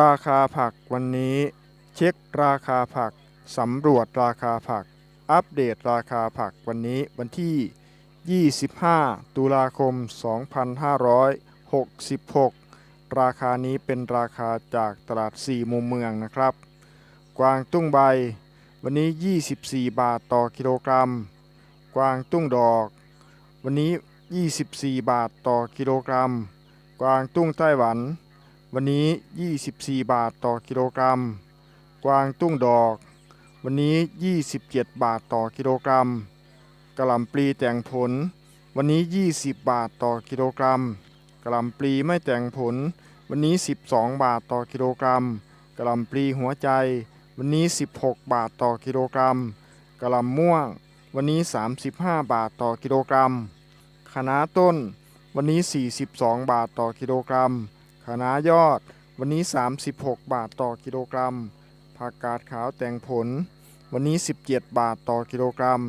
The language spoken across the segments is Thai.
ราคาผักวันนี้ เช็คราคาผัก สำรวจราคาผัก อัปเดตราคาผักวันนี้วันที่ 25 ตุลาคม 2566 ราคานี้เป็นราคาจากตลาด 4 มุมเมืองนะครับ กวางตุ้งใบ วันนี้ 24 บาทต่อกิโลกรัม กวางตุ้งดอก วันนี้ 24 บาทต่อกิโลกรัม กวางตุ้งไต้หวัน วันนี้ 24 บาทต่อกิโลกรัม กวางตุ้งดอก วันนี้ 27 บาทต่อกิโลกรัมกระหล่ำปลีแต่งผล วันนี้ 20 บาทต่อกิโลกรัมกระหล่ำปลีไม่แต่งผล วันนี้ 12 บาทต่อกิโลกรัมกระหล่ำปลีหัวใจ วันนี้ 16 บาทต่อกิโลกรัมกระหล่ำม่วง วันนี้ 35 บาทต่อกิโลกรัมคะน้าต้น วันนี้ 42 บาทต่อกิโลกรัม คะน้ายอดวันนี้ 36 บาทต่อกิโลกรัม ผักกาดขาวแต่งผล วันนี้ 17 บาทต่อกิโลกรัม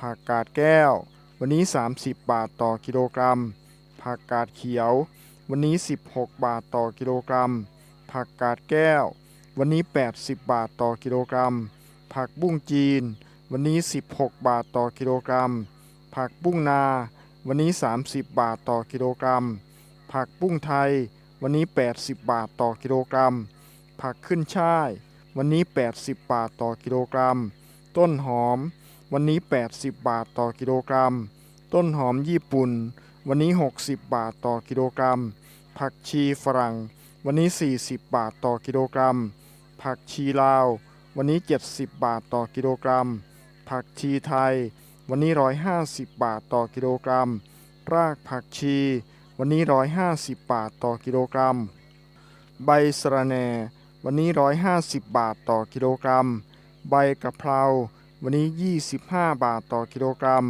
ผักกาดแก้ว วันนี้ 30 บาทต่อกิโลกรัม ผักกาดเขียว วันนี้ 16 บาทต่อกิโลกรัม ผักกาดแก้ว วันนี้ 80 บาทต่อกิโลกรัม ผักบุ้งจีน วันนี้ 16 บาทต่อกิโลกรัม ผักบุ้งนา วันนี้ 30 บาทต่อกิโลกรัม ผักบุ้งไทย วันนี้ 80 บาทต่อกิโลกรัม ผักขึ้นช่าย วันนี้ 80 บาทต่อกิโลกรัม ต้นหอม วันนี้ 80 บาทต่อกิโลกรัม ต้นหอมญี่ปุ่น วันนี้ 60 บาทต่อกิโลกรัม ผักชีฝรั่ง วันนี้ 40 บาทต่อกิโลกรัม ผักชีลาว วันนี้ 70 บาทต่อกิโลกรัม ผักชีไทย วันนี้ 150 บาทต่อกิโลกรัม รากผักชี วันนี้ 150 บาทต่อกิโลกรัม ใบสะระแหน่วันนี้ 150 บาทต่อกิโลกรัม ใบกะเพรา วันนี้ 25 บาทต่อกิโลกรัม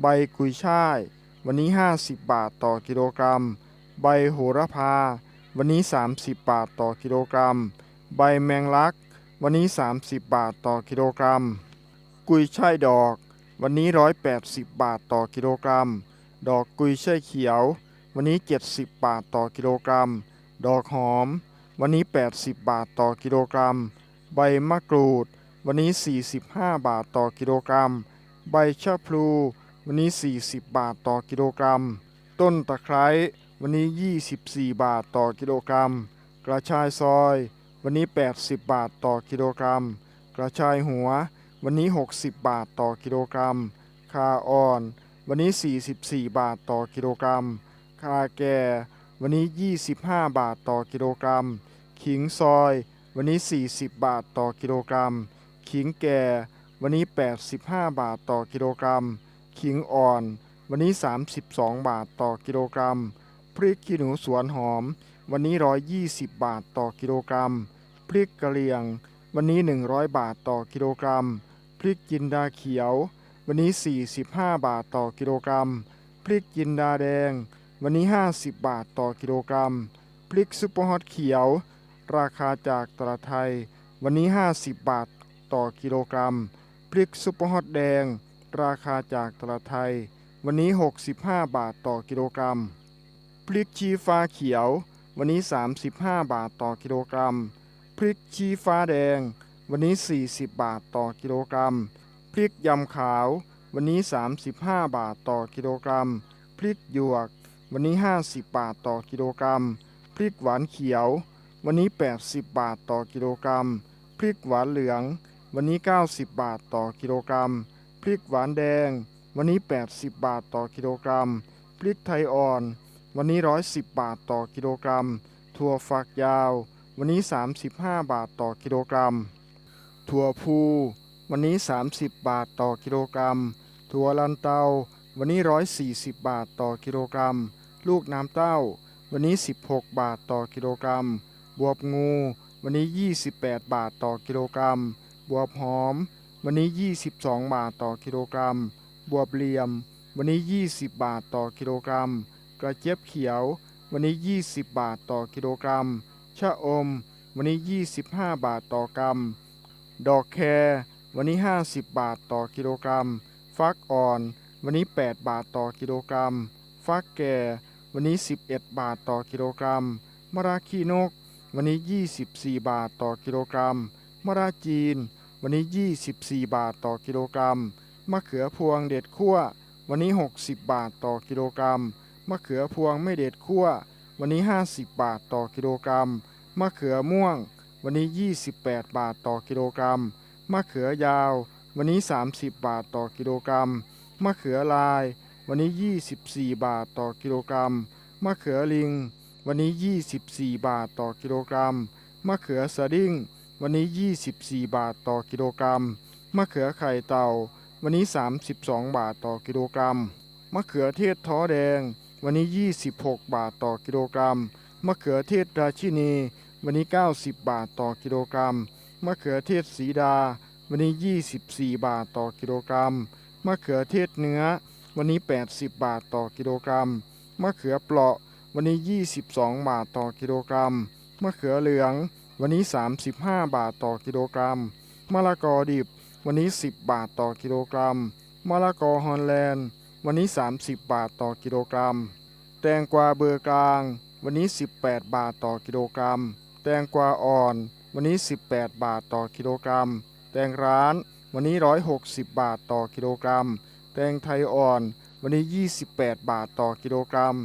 ใบกุยช่าย วันนี้ 50 บาทต่อกิโลกรัม ใบโหระพา วันนี้ 30 บาทต่อกิโลกรัม ใบแมงลัก วันนี้ 30 บาทต่อกิโลกรัม กุยช่ายดอก วันนี้ 180 บาทต่อกิโลกรัม ดอกกุยช่ายเขียว วันนี้ 70 บาทต่อกิโลกรัม ดอกหอม วันนี้ 80 บาทต่อกิโลกรัม ใบมะกรูด วันนี้ 45 บาทต่อกิโลกรัม ใบชะพลู วันนี้ 40 บาทต่อกิโลกรัม ต้นตะไคร้ วันนี้ 24 บาทต่อกิโลกรัม กระชายซอย วันนี้ 80 บาทต่อกิโลกรัม กระชายหัว วันนี้ 60 บาทต่อกิโลกรัม คาอ่อน วันนี้ 44 บาทต่อกิโลกรัม คาแก่ วันนี้ 25 บาทต่อกิโลกรัม ขิงซอย วันนี้ 40 บาทต่อกิโลกรัม ขิงแก่ วันนี้ 85 บาทต่อกิโลกรัม ขิงอ่อน วันนี้ 32 บาทต่อกิโลกรัม พริกขี้หนูสวนหอม วันนี้ 120 บาทต่อกิโลกรัม พริกกะเหรี่ยง วันนี้ 100 บาทต่อกิโลกรัม พริกจินดาเขียว วันนี้ 45 บาทต่อกิโลกรัม พริกจินดาแดง วันนี้ 50 บาทต่อกิโลกรัม พริกซุปเปอร์ฮอตเขียว ราคาจากตลาดไทย วันนี้ 50 บาทต่อกิโลกรัม พริกซุปเปอร์ฮอตแดง ราคาจากตลาดไทย วันนี้ 65 บาทต่อกิโลกรัม พริกชี้ฟ้าเขียว วันนี้ 35 บาทต่อกิโลกรัม พริกชี้ฟ้าแดง วันนี้ 40 บาทต่อกิโลกรัม พริกยำขาว วันนี้ 35 บาทต่อกิโลกรัม พริกหยวก วันนี้ 50 บาทต่อกิโลกรัม พริกหวานเขียว วันนี้ 80 บาทต่อกิโลกรัม พริกหวานเหลือง วันนี้ 90 บาทต่อกิโลกรัม พริกหวานแดง วันนี้ 80 บาทต่อกิโลกรัม พริกไทยอ่อน วันนี้ 110 บาทต่อกิโลกรัม ถั่วฝักยาว วันนี้ 35 บาทต่อกิโลกรัม ถั่วพู วันนี้ 30 บาทต่อกิโลกรัม ถั่วลันเตาวันนี้ 140 บาทต่อกิโลกรัม ลูกน้ำเต้า วันนี้ 16 บาทต่อกิโลกรัม บวบงู วันนี้ 28 บาทต่อกิโลกรัม บวบหอม วันนี้ 22 บาทต่อกิโลกรัม บวบเหลี่ยม วันนี้ 20 บาทต่อกิโลกรัม กระเจี๊ยบเขียว วันนี้ 20 บาทต่อกิโลกรัม ชะอม วันนี้ 25 บาทต่อกรัม ดอกแครวันนี้ 50 บาทต่อกิโลกรัม ฟักอ่อน วันนี้ 8 บาทต่อกิโลกรัม ฟักแก่ วันนี้ 11 บาทต่อกิโลกรัม มะระขี้นก วันนี้ 24 บาทต่อกิโลกรัม มะระจีน วันนี้ 24 บาทต่อกิโลกรัม มะเขือพวงเด็ดคั่ววันนี้ 60 บาทต่อกิโลกรัม มะเขือพวงไม่เด็ดคั่ววันนี้ 50 บาทต่อกิโลกรัม มะเขือม่วง วันนี้ 28 บาทต่อกิโลกรัม มะเขือยาว วันนี้ 30 บาทต่อกิโลกรัม มะเขือลาย วันนี้ 24 บาทต่อกิโลกรัม มะเขือลิง วันนี้ 24 บาทต่อกิโลกรัม มะเขือสดิ้ง วันนี้ 24 บาทต่อกิโลกรัม มะเขือไข่เต่า วันนี้ 32 บาทต่อกิโลกรัม มะเขือเทศท้อแดง วันนี้ 26 บาทต่อกิโลกรัม มะเขือเทศราชินี วันนี้ 90 บาทต่อกิโลกรัม มะเขือเทศสีดา วันนี้ 24 บาทต่อกิโลกรัม มะเขือเทศเนื้อ วันนี้ 80 บาทต่อกิโลกรัม มะเขือเปราะ วันนี้ 22 บาทต่อกิโลกรัม มะเขือเหลือง วันนี้ 35 บาทต่อกิโลกรัม มะละกอดิบ วันนี้ 10 บาทต่อกิโลกรัม มะละกอฮอลแลนด์ วันนี้ 30 บาทต่อกิโลกรัม แตงกวาเบอร์กลาง วันนี้ 18 บาทต่อกิโลกรัม แตงกวาอ่อน วันนี้ 18 บาทต่อกิโลกรัม แตงร้าน วันนี้ 160 บาทต่อกิโลกรัม แตงไทยอ่อน วันนี้ 28 บาทต่อกิโลกรัม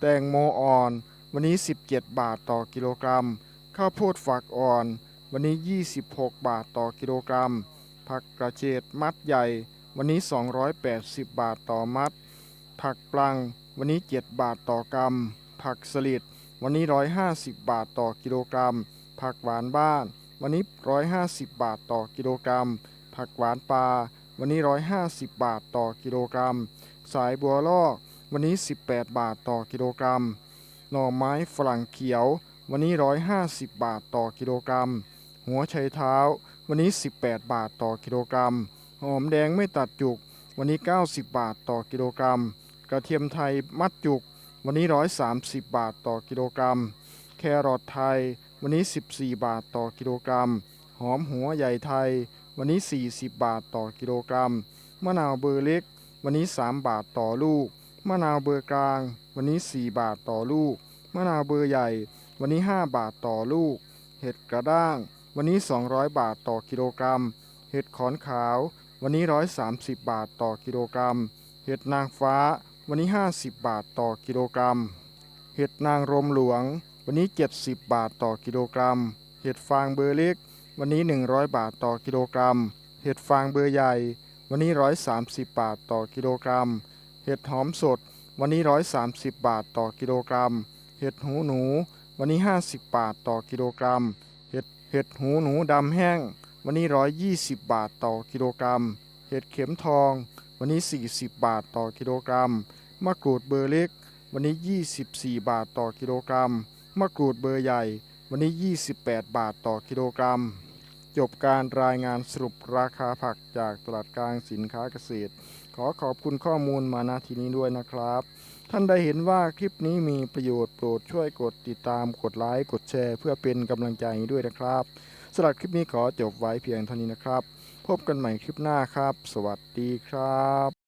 แตงโมอ่อน วันนี้ 17 บาทต่อกิโลกรัม ข้าวโพดฝักอ่อน วันนี้ 26 บาทต่อกิโลกรัม ผักกระเฉดมัดใหญ่ วันนี้ 280 บาทต่อมัด ผักปลัง วันนี้ 7 บาทต่อกรัม ผักสลิด วันนี้ 150 บาทต่อกิโลกรัม ผักหวานบ้าน วันนี้ 150 บาทต่อกิโลกรัม ผักหวานปลา วันนี้ 150 บาทต่อกิโลกรัม สายบัวลอก วันนี้ 18 บาทต่อกิโลกรัม หน่อไม้ฝรั่งเขียว วันนี้ 150 บาทต่อกิโลกรัม หัวไชเท้า วันนี้ 18 บาทต่อกิโลกรัม หอมแดงไม่ตัดจุก วันนี้ 90 บาทต่อกิโลกรัม กระเทียมไทยมัดจุก วันนี้ 130 บาทต่อกิโลกรัม แครอทไทย วันนี้ 14 บาทต่อกิโลกรัม หอมหัวใหญ่ไทย วันนี้ 40 บาทต่อกิโลกรัม มะนาวเบอร์เล็ก วันนี้ 3 บาทต่อลูก มะนาวเบอร์กลาง วันนี้ 4 บาทต่อลูก มะนาวเบอร์ใหญ่ วันนี้ 5 บาทต่อลูก เห็ดกระด้าง วันนี้ 200 บาทต่อกิโลกรัม เห็ดขอนขาว วันนี้ 130 บาทต่อกิโลกรัม เห็ดนางฟ้า วันนี้ 50 บาทต่อกิโลกรัม เห็ดนางรมหลวง วันนี้ 70 บาทต่อกิโลกรัม เห็ดฟางเบอร์เล็ก วันนี้ 100 บาทต่อกิโลกรัม เห็ดฟางเบอร์ใหญ่ วันนี้ 130 บาทต่อกิโลกรัม เห็ดหอมสด วันนี้ 130 บาทต่อกิโลกรัม เห็ดหูหนู วันนี้ 50 บาทต่อกิโลกรัม เห็ดเห็ดหูหนูดำแห้ง วันนี้ 120 บาทต่อกิโลกรัม เห็ดเข็มทอง วันนี้ 40 บาทต่อกิโลกรัม มะกรูดเบอร์เล็ก วันนี้ 24 บาทต่อกิโลกรัม มะกรูดเบอร์ใหญ่ วันนี้ 28 บาทต่อกิโลกรัม จบการรายงานสรุปราคาผักจากตลาดกลางสินค้าเกษตร ขอขอบคุณข้อมูลมาณที่นี้ด้วยนะครับ ท่านได้เห็นว่าคลิปนี้มีประโยชน์โปรดช่วยกดติดตามกดไลค์กดแชร์ เพื่อเป็นกำลังใจด้วยนะครับสำหรับคลิปนี้ขอจบไว้เพียงเท่านี้นะครับ พบกันใหม่คลิปหน้าครับ สวัสดีครับ